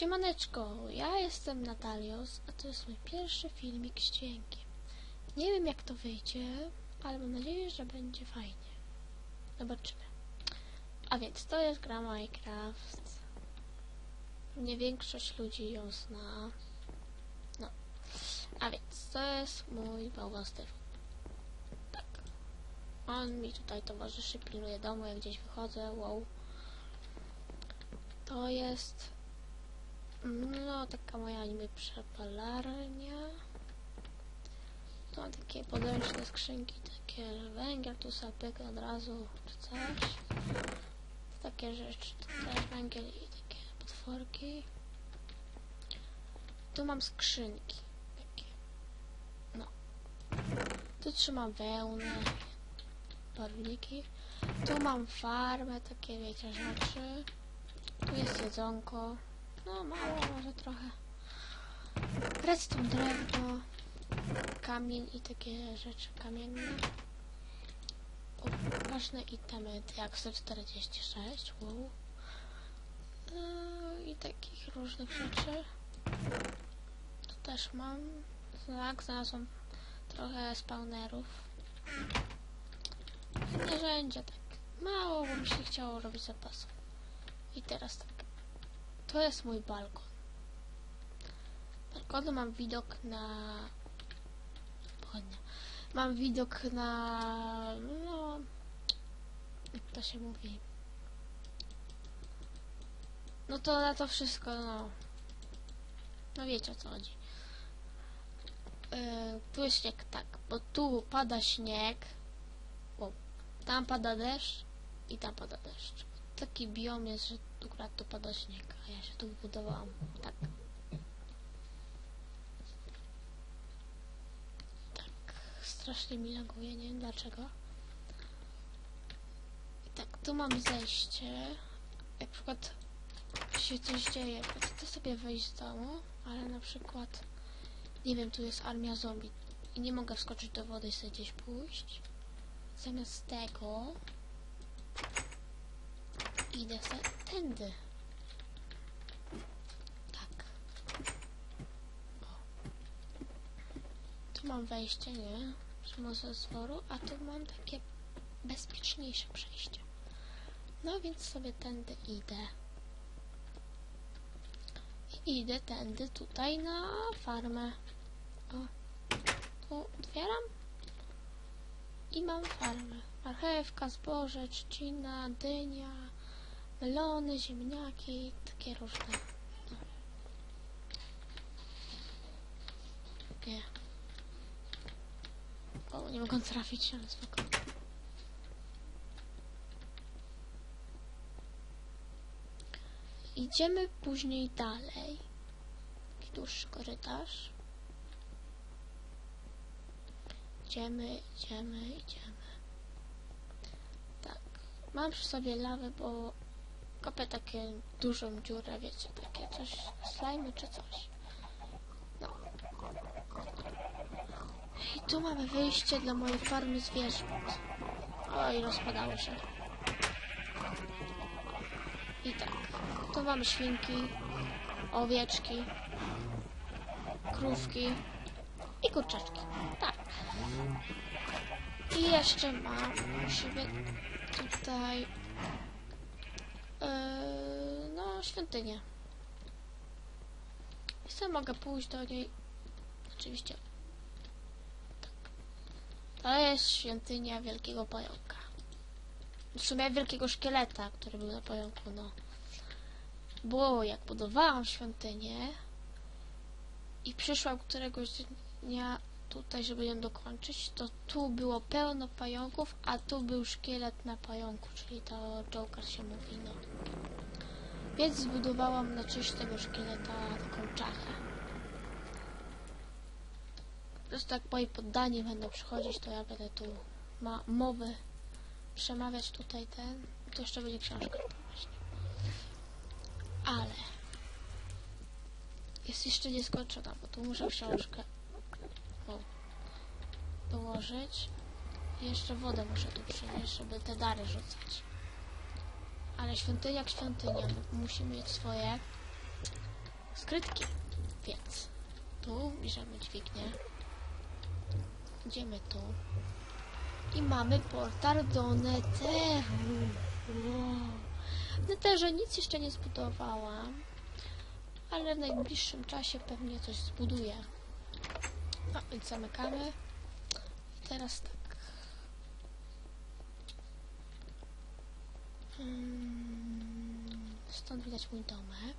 Siemaneczko, ja jestem Natalios, a to jest mój pierwszy filmik z dźwiękiem. Nie wiem jak to wyjdzie, ale mam nadzieję, że będzie fajnie. Zobaczymy. A więc to jest gra Minecraft. Nie większość ludzi ją zna. No. A więc to jest mój bałwan. Tak. On mi tutaj towarzyszy, pilnuje domu, jak gdzieś wychodzę, wow. To jest no, taka moja niby przepalarnia. To takie podręczne skrzynki, takie węgiel, tu sobie pyk od razu, czy coś. Takie rzeczy, też węgiel i takie potworki. Tu mam skrzynki, takie. No. Tu trzymam wełnę, barwniki. Tu mam farmę, takie wiecie rzeczy. Tu jest jedzonko. No mało, może trochę. Redstone, drewno, kamień i takie rzeczy kamienne. O, ważne itemy, jak 146, wow. Yy, I takich różnych rzeczy. Tu też mam. Tak, znalazłam trochę spawnerów. Narzędzia tak mało, bo mi się chciało robić zapasów. I teraz tak. To jest mój balkon. Balkonu mam widok na... Pochodnia. Mam widok na... No... Jak to się mówi? No to na to wszystko, no... No wiecie o co chodzi. Yy, tu jest śnieg, tak, bo tu pada śnieg. O, tam pada deszcz i tam pada deszcz taki biom jest, że akurat tu pada śnieg, a ja się tu wybudowałam. Tak. Tak, strasznie mi laguje, nie wiem dlaczego. I tak, tu mam zejście. Jak przykład się coś dzieje, to sobie wyjść z domu, ale na przykład, nie wiem, tu jest armia zombie i nie mogę wskoczyć do wody i sobie gdzieś pójść. Zamiast tego idę tędy. Tak. Tu mam wejście, nie? Przymoże zworu, a tu mam takie bezpieczniejsze przejście. No więc sobie tędy idę. I idę tędy tutaj na farmę. O. Tu otwieram. I mam farmę. Marchewka, zboże, trzcina, dynia, melony, ziemniaki, takie różne. Nie. O, nie mogę trafić, ale spoko. Idziemy później dalej. Taki dłuższy korytarz. Idziemy, idziemy, idziemy. Tak. Mam przy sobie lawę, bo kopię takie dużą dziurę, wiecie, takie coś, slajmy czy coś. No. I tu mamy wyjście dla mojej farmy zwierząt. Oj, rozpadało się. I tak. Tu mamy świnki, owieczki, krówki i kurczaczki. Tak. I jeszcze mam u siebie tutaj Świątynię. I sobie mogę pójść do niej. Oczywiście. Tak. To jest świątynia Wielkiego Pająka. W sumie Wielkiego Szkieleta, który był na pająku, no. Bo jak budowałam świątynię i przyszłam któregoś dnia tutaj, żeby ją dokończyć, to tu było pełno pająków, a tu był szkielet na pająku, czyli to Joker się mówi, no. Więc zbudowałam na czyść tego szkieleta taką czachę. Po prostu jak moi poddani będą przychodzić, to ja będę tu ma mowy przemawiać tutaj ten. To jeszcze będzie książka właśnie. Ale jest jeszcze nieskończona, bo tu muszę książkę o, dołożyć. I jeszcze wodę muszę tu przynieść, żeby te dary rzucać. Ale świątynia jak świątynia. Musi mieć swoje skrytki. Więc tu bierzemy dźwignię. Idziemy tu. I mamy portal do Netheru. Wow. W Netherze nic jeszcze nie zbudowałam. Ale w najbliższym czasie pewnie coś zbuduję. No, więc zamykamy. I teraz tak. Stąd widać mój domek.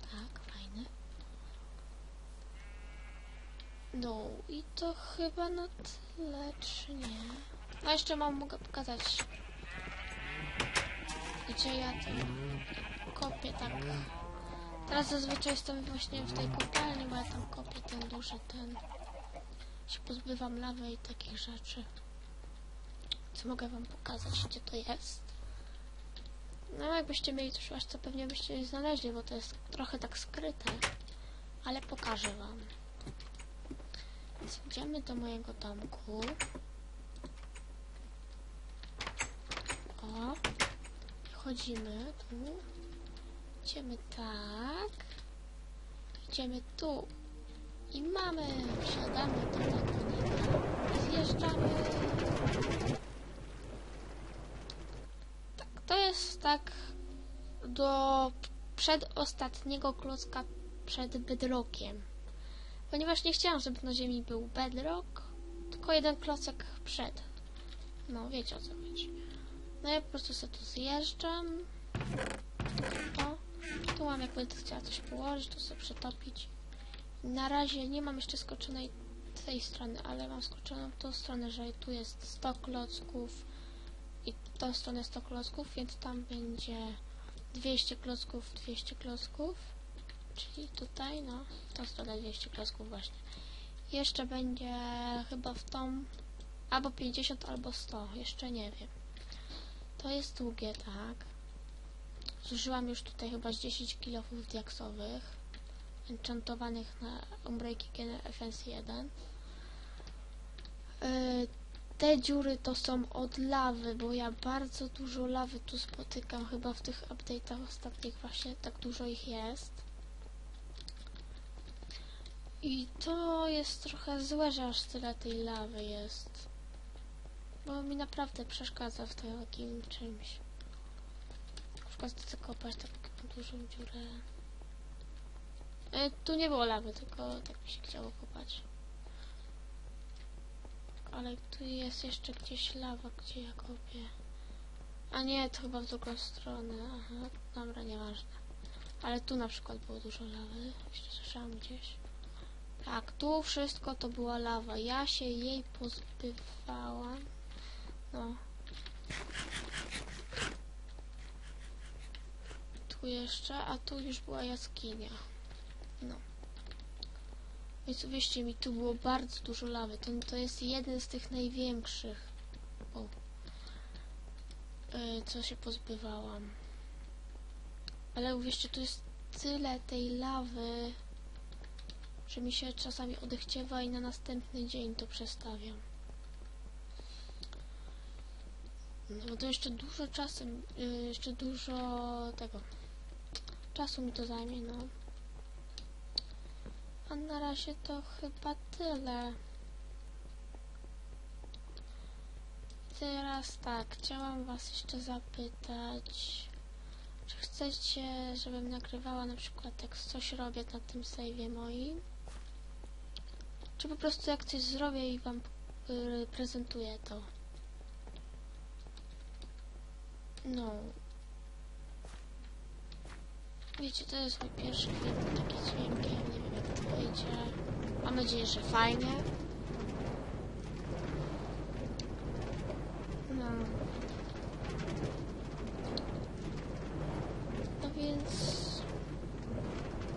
Tak, fajny. No i to chyba na tyle, czy nie? No jeszcze mam, mogę pokazać, gdzie ja to kopię tak. Teraz zazwyczaj jestem właśnie w tej kopalni, bo ja tam kopię ten duży ten. Się pozbywam lawy i takich rzeczy. Co mogę wam pokazać, gdzie to jest? No jakbyście mieli coś aż co pewnie byście nie znaleźli, bo to jest trochę tak skryte. Ale pokażę wam. Więc idziemy do mojego domku. O. Wchodzimy tu. Idziemy tak. Idziemy tu. I mamy. Wsiadamy do. I zjeżdżamy. Tak, to jest tak do przedostatniego klocka przed bedrockiem. Ponieważ nie chciałam, żeby na ziemi był bedrock, tylko jeden klocek przed. No, wiecie o co chodzi. No ja po prostu sobie tu zjeżdżam. O, tu mam jak będę chciała coś położyć, tu sobie przetopić. Na razie nie mam jeszcze skoczonej tej strony, ale mam skoczoną tą stronę, że tu jest 100 klocków w tą stronę 100 klocków, więc tam będzie 200 klocków, 200 klocków. Czyli tutaj, no, w tą stronę 200 klocków właśnie. Jeszcze będzie chyba w tą albo 50, albo 100, jeszcze nie wiem. To jest długie, tak. Zużyłam już tutaj chyba z 10 kilofów diaksowych, enchantowanych na Unbreaking FNC 1. Yy, te dziury to są od lawy, bo ja bardzo dużo lawy tu spotykam, chyba w tych update'ach ostatnich właśnie tak dużo ich jest. I to jest trochę złe, że aż tyle tej lawy jest. Bo mi naprawdę przeszkadza w takim czymś. Na przykład chcę kopać taką dużą dziurę. E, tu nie było lawy, tylko tak mi się chciało kopać. Ale tu jest jeszcze gdzieś lawa, gdzie ja kopię. A nie, to chyba w drugą stronę. Aha, dobra, nieważne. Ale tu na przykład było dużo lawy. Jeszcze słyszałam gdzieś. Tak, tu wszystko to była lawa. Ja się jej pozbywałam. No. Tu jeszcze, a tu już była jaskinia. No. Więc uwierzcie mi, tu było bardzo dużo lawy. To, to jest jeden z tych największych. O. Yy, co się pozbywałam. Ale uwierzcie, tu jest tyle tej lawy że mi się czasami odechciewa i na następny dzień to przestawiam. No to jeszcze dużo czasu, yy, jeszcze dużo tego czasu mi to zajmie, no. A na razie to chyba tyle. Teraz tak, chciałam was jeszcze zapytać, czy chcecie, żebym nagrywała na przykład jak coś robię na tym save'ie moim? Czy po prostu jak coś zrobię i wam yy, prezentuję to? No. Wiecie, to jest mój pierwszy film taki dźwiękiem, wyjdzie. Mam nadzieję, że fajnie. No. No więc...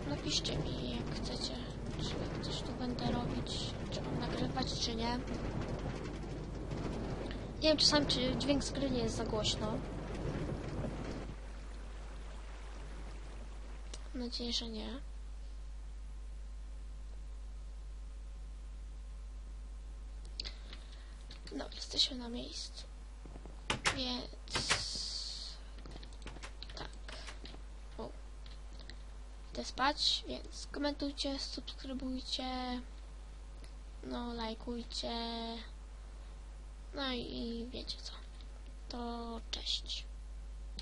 Napiszcie mi, jak chcecie, czy coś tu będę robić, czy mam nagrywać, czy nie. Nie wiem czasami, czy dźwięk z nie jest za głośno. Mam nadzieję, że nie. No, jesteśmy na miejscu. Więc... Tak. O. idę spać, więc komentujcie, subskrybujcie, no lajkujcie, no i wiecie co. To cześć.